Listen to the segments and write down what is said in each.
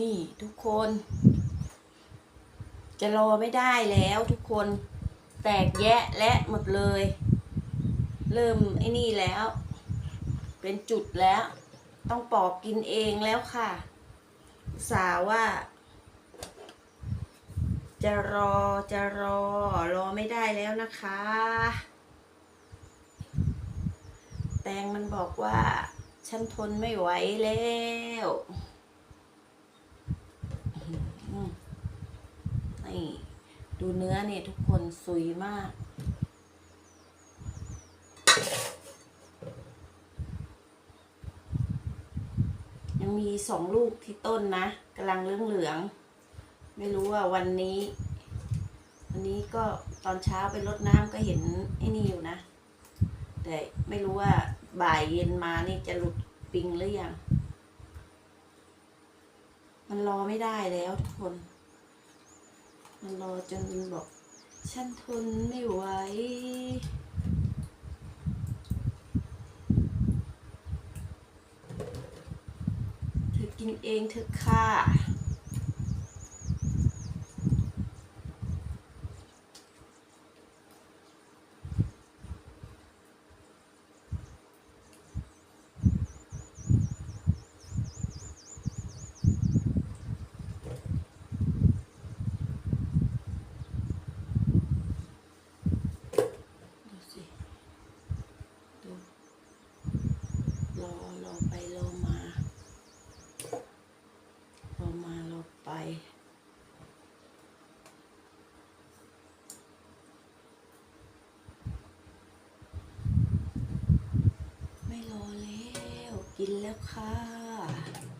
นี่ทุกคน จะรอไม่ได้แล้วทุกคน แตกแยะและหมดเลย เริ่มไอ้นี่แล้ว เป็นจุดแล้ว ต้องปอกกินเองแล้วค่ะสาห์ว่า จะรอจะรอ รอไม่ได้แล้วนะคะ แตงมันบอกว่า ฉันทนไม่ไหวแล้วอืม นี่ ดูเนื้อเนี่ยทุกคนสุยมาก ยังมีสองลูกที่ต้นนะกำลังเหลืองเหลืองๆไม่รู้ว่าวันนี้ วันนี้ก็ตอนเช้าไปรดน้ำก็เห็นไอ้นี่อยู่นะ แต่ไม่รู้ว่าบ่ายเย็นมานี่จะหลุดปิงหรือยังมันรอไม่ได้แล้วทุกคน มันรอจนมันบอก ฉันทนไม่ไหวเธอกินเองเธอค่ะ ดูสิ ดู รอรอไปรอมา รอมารอไป ไม่รอแล้ว กิ นแล้วค่ะ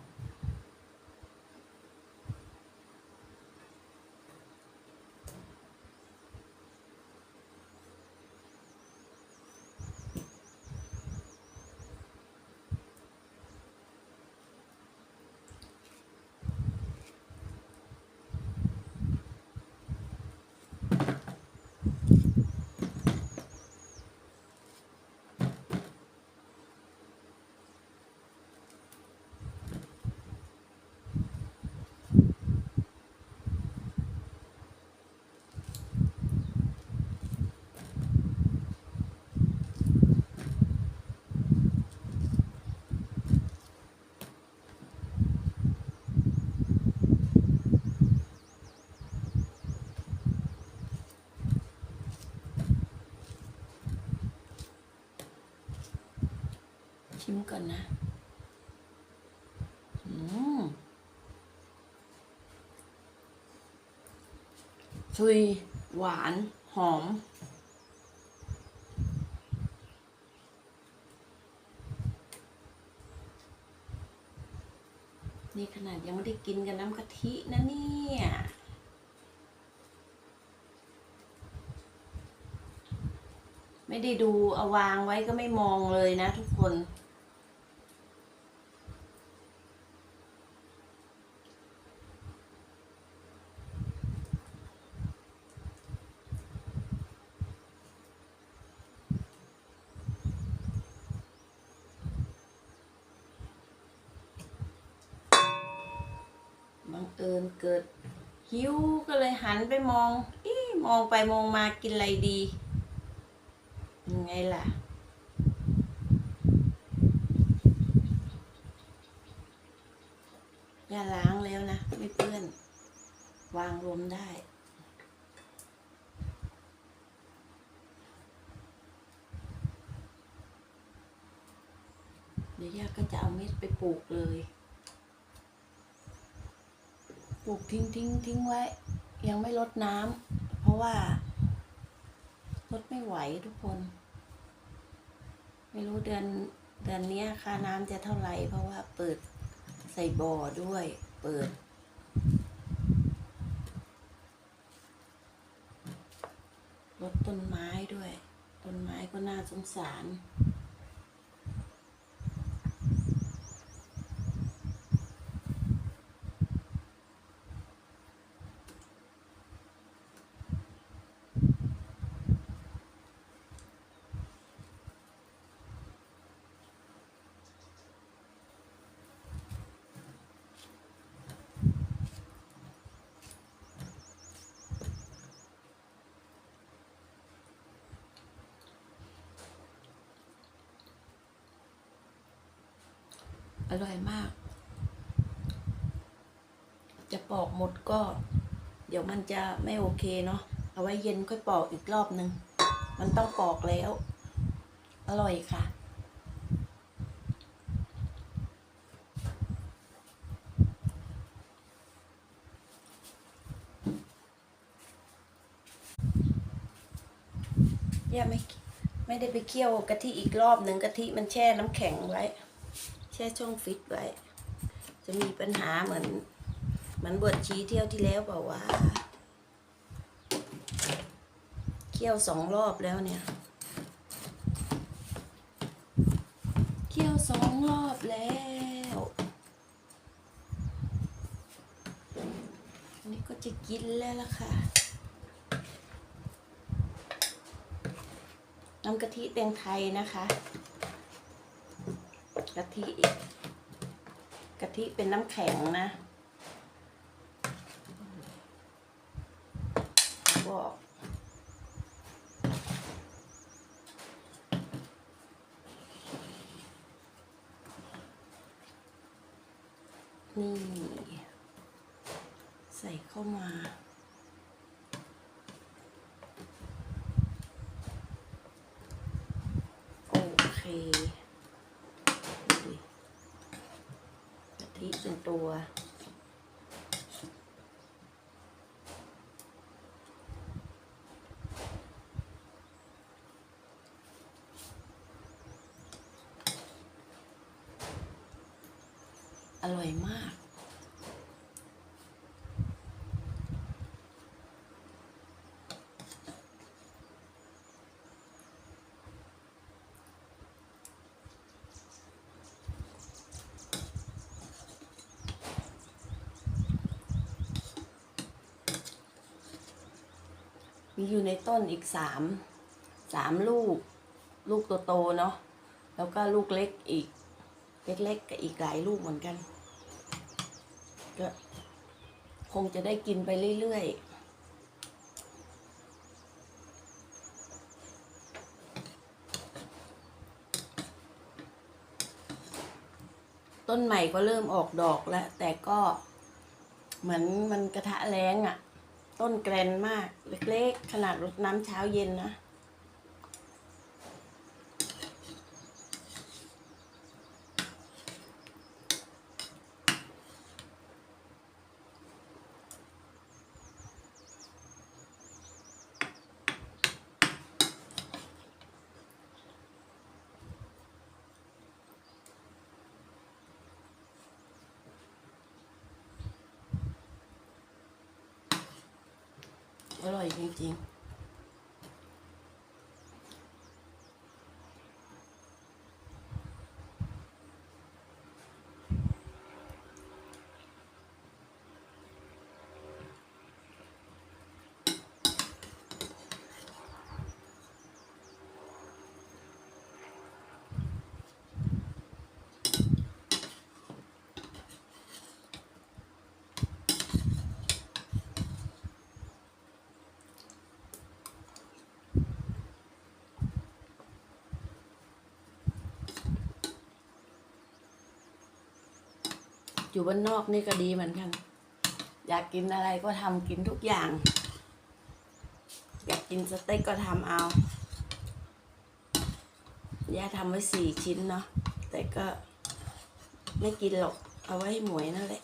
ชิมก่อนนะอืมชุย หวาน หอม นี่ขนาดยังไม่ได้กินกับน้ำกะทินะเนี่ยไม่ได้ดูเอาวางไว้ก็ไม่มองเลยนะทุกคน เอิญเกิดหิวก็เลยหันไปมองอีมองไปมองมากินอะไรดียังไงล่ะ อย่าล้างแล้วนะ ไม่เปื้อน วางรวมได้เดี๋ยวย่าก็จะเอาเม็ดไปปลูกเลย ลูกทิ้งทิ้งทิ้งไว้ ยังไม่ลดน้ำเพราะว่าลดไม่ไหวทุกคน ไม่รู้เดือนเดือนนี้ค่าน้ำจะเท่าไหร่ เพราะว่าเปิดใส่บ่อด้วย เปิด ลดต้นไม้ด้วย ต้นไม้ก็น่าสงสาร อร่อยมาก จะปอกหมดก็ เดี๋ยวมันจะไม่โอเคเนาะเอาไว้เย็นค่อยปอกอีกรอบนึง มันต้องปอกแล้ว อร่อยค่ะย่าไม่ไม่ได้ไปเคี่ยวกะทิอีกรอบหนึ่งกะทิมันแช่น้ำแข็งไว้ ช่ช่องฟิตไว้ จะมีปัญหาเหมือนเหมือนบวชชีเที่ยวที่แล้วเปล่าว่าเคี่ยวสองรอบแล้วเนี่ยเคี่ยวสองรอบแล้วอันนี้ก็จะกินแล้วล่ะค่ะน้ำกะทิแตงไทยนะคะ กะทิอีกะทิเป็นน้ำแข็งนะ บอกนี่ ใส่เข้ามา โอเคดูดิกะทิเป็นตัว อ ร่อยมาก มีอยู่ในต้นอีกสาม สามลูก ลูกโตๆเนาะ แล้วก็ลูกเล็กอีก เล็กๆกับอีกหลายลูกเหมือนกัน ก็คงจะได้กินไปเรื่อยๆต้นใหม่ก็เริ่มออกดอกแล้ว แต่ก็เหมือนมันกระทะแรงอะ่ะ ต้นแกรนมาก เล็กๆ ขนาดรดน้ำเช้าเย็นนะ อร่อย อยู่บ้านนอกนี่ก็ดีเหมือนกัน อยากกินอะไรก็ทำกินทุกอย่าง อยากกินสเต็กก็ทำเอาย่าทำไว้สี่ชิ้นเนาะแต่ก็ไม่กินหรอก เอาไว้ให้หมวยนั่นแหละ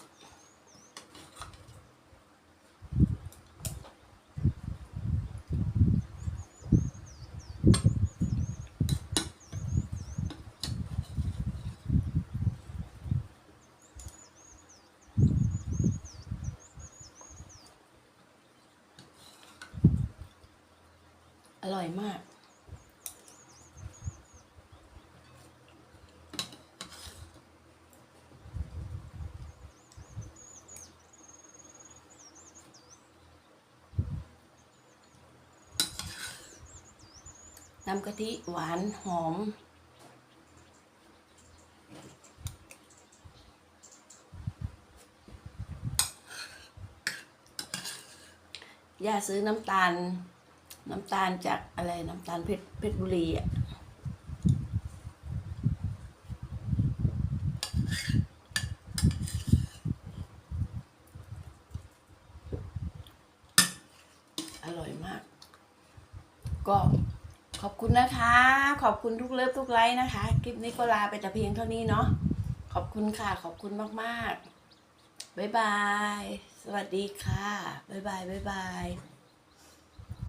อร่อยมาก น้ำกะทิหวานหอมย่าซื้อน้ำตาล น้ำตาลจากอะไรน้ำตาลเพชรเพชรบุรีอะอร่อยมาก ก็ขอบคุณนะคะ ขอบคุณทุกเลิฟทุกไลค์นะคะ คลิปนี้ก็ลาไปแต่เพียงเท่านี้เนาะขอบคุณค่ะ ขอบคุณมาก ๆ บ๊ายบาย สวัสดีค่ะ บ๊ายบาย บ๊ายบาย